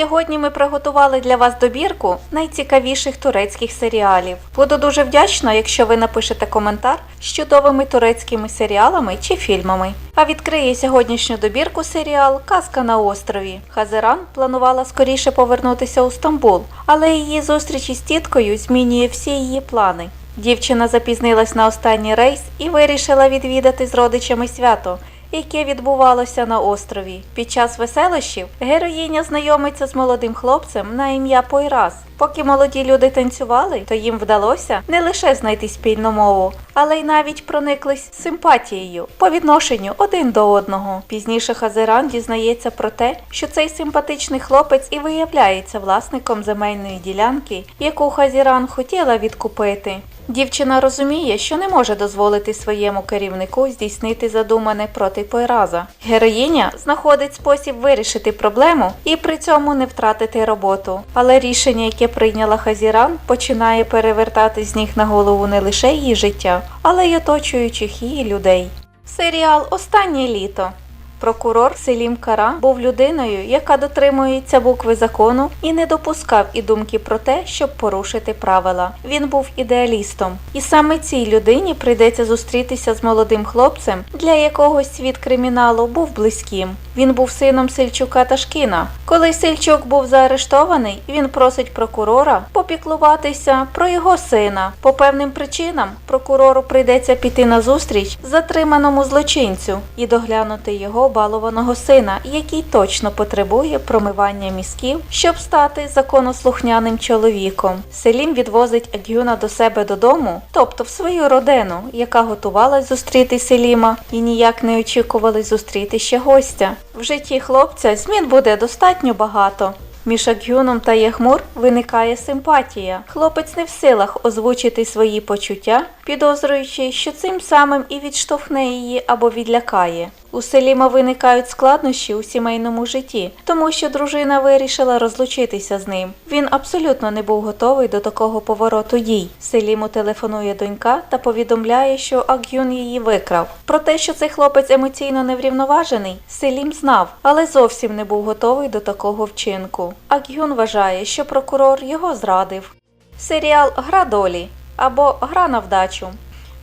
Сьогодні ми приготували для вас добірку найцікавіших турецьких серіалів. Буду дуже вдячна, якщо ви напишете коментар з чудовими турецькими серіалами чи фільмами. А відкриє сьогоднішню добірку серіал Казка на острові. Хазеран планувала скоріше повернутися у Стамбул, але її зустріч із тіткою змінює всі її плани. Дівчина запізнилась на останній рейс і вирішила відвідати з родичами свято, яке відбувалося на острові. Під час веселощів героїня знайомиться з молодим хлопцем на ім'я Пойрас. Поки молоді люди танцювали, то їм вдалося не лише знайти спільну мову, але й навіть прониклись симпатією по відношенню один до одного. Пізніше Хазеран дізнається про те, що цей симпатичний хлопець і виявляється власником земельної ділянки, яку Хазіран хотіла відкупити. Дівчина розуміє, що не може дозволити своєму керівнику здійснити задумане проти Пойраза. Героїня знаходить спосіб вирішити проблему і при цьому не втратити роботу. Але рішення, яке прийняла Хазіран, починає перевертати з ніг на голову не лише її життя, але й оточуючих її людей. Серіал Останнє літо. Прокурор Селім Кара був людиною, яка дотримується букви закону і не допускав і думки про те, щоб порушити правила. Він був ідеалістом, і саме цій людині прийдеться зустрітися з молодим хлопцем, для якого світ криміналу був близьким. Він був сином Сельчука Ташкіна. Коли Сельчук був заарештований, він просить прокурора попіклуватися про його сина. По певним причинам прокурору прийдеться піти на зустріч затриманому злочинцю і доглянути його балованого сина, який точно потребує промивання мізків, щоб стати законослухняним чоловіком. Селім відвозить Агюна до себе додому, тобто в свою родину, яка готувалась зустріти Селіма і ніяк не очікували зустріти ще гостя. В житті хлопця змін буде достатньо багато. Між Агюном та Ягмур виникає симпатія. Хлопець не в силах озвучити свої почуття, підозрюючи, що цим самим і відштовхне її або відлякає. У Селіма виникають складнощі у сімейному житті, тому що дружина вирішила розлучитися з ним. Він абсолютно не був готовий до такого повороту дій. Селіму телефонує донька та повідомляє, що Агюн її викрав. Про те, що цей хлопець емоційно неврівноважений, Селім знав, але зовсім не був готовий до такого вчинку. Агюн вважає, що прокурор його зрадив. Серіал Гра долі або Гра на вдачу.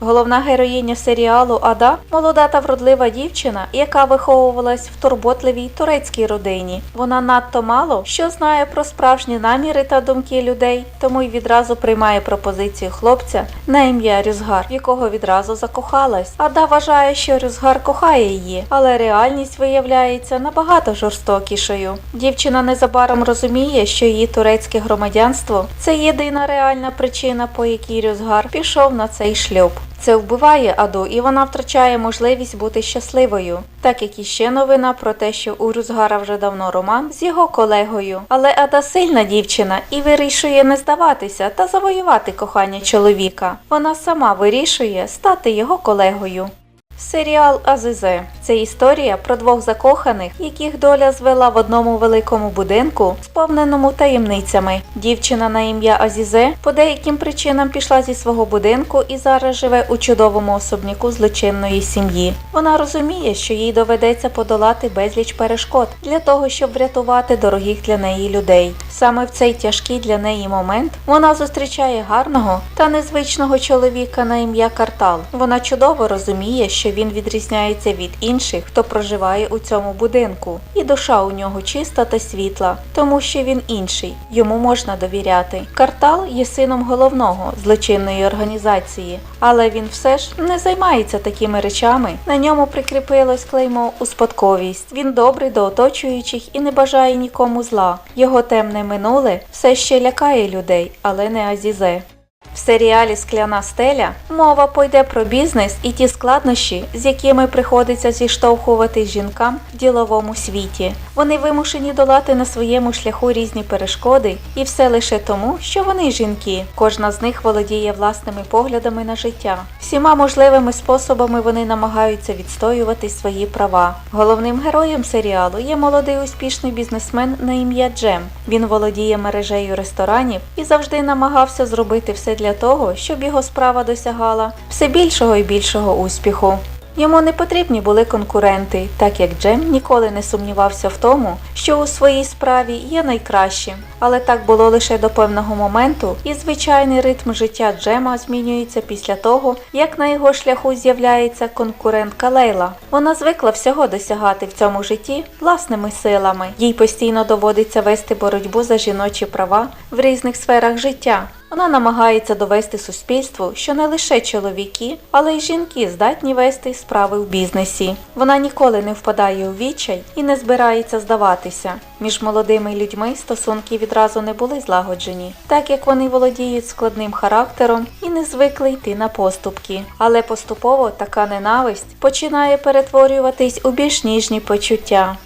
Головна героїня серіалу Ада молода та вродлива дівчина, яка виховувалась в турботливій турецькій родині. Вона надто мало що знає про справжні наміри та думки людей, тому й відразу приймає пропозицію хлопця на ім'я Рюзгар, якого відразу закохалась. Ада вважає, що Рюзгар кохає її, але реальність виявляється набагато жорстокішою. Дівчина незабаром розуміє, що її турецьке громадянство це єдина реальна причина, по якій Рюзгар пішов на цей шлюб. Це вбиває Аду, і вона втрачає можливість бути щасливою. Так як іще новина про те, що у Рузгара вже давно роман з його колегою. Але Ада сильна дівчина і вирішує не здаватися та завоювати кохання чоловіка. Вона сама вирішує стати його колегою. Серіал Азизе це історія про двох закоханих, яких доля звела в одному великому будинку, сповненому таємницями. Дівчина на ім'я Азізе по деяким причинам пішла зі свого будинку і зараз живе у чудовому особняку злочинної сім'ї. Вона розуміє, що їй доведеться подолати безліч перешкод для того, щоб врятувати дорогих для неї людей. Саме в цей тяжкий для неї момент вона зустрічає гарного та незвичного чоловіка на ім'я Картал. Вона чудово розуміє, що він відрізняється від інших, хто проживає у цьому будинку, і душа у нього чиста та світла, тому що він інший, йому можна довіряти. Картал є сином головного злочинної організації, але він все ж не займається такими речами. На ньому прикріпилось клеймо успадковість. Він добрий до оточуючих і не бажає нікому зла. Його темне минуле все ще лякає людей, але не Азізе. В серіалі Скляна стеля мова пойде про бізнес і ті складнощі, з якими приходиться зіштовхуватись жінкам в діловому світі. Вони вимушені долати на своєму шляху різні перешкоди, і все лише тому, що вони жінки. Кожна з них володіє власними поглядами на життя. Всіма можливими способами вони намагаються відстоювати свої права. Головним героєм серіалу є молодий успішний бізнесмен на ім'я Джем. Він володіє мережею ресторанів і завжди намагався зробити все для того, щоб його справа досягала все більшого і більшого успіху. Йому не потрібні були конкуренти, так як Джем ніколи не сумнівався в тому, що у своїй справі є найкращим. Але так було лише до певного моменту, і звичайний ритм життя Джема змінюється після того, як на його шляху з'являється конкурентка Лейла. Вона звикла всього досягати в цьому житті власними силами. Їй постійно доводиться вести боротьбу за жіночі права в різних сферах життя. Вона намагається довести суспільству, що не лише чоловіки, але й жінки здатні вести справи в бізнесі. Вона ніколи не впадає у відчай і не збирається здаватися. Між молодими людьми стосунки відразу не були злагоджені, так як вони володіють складним характером і не звикли йти на поступки. Але поступово така ненависть починає перетворюватись у більш ніжні почуття.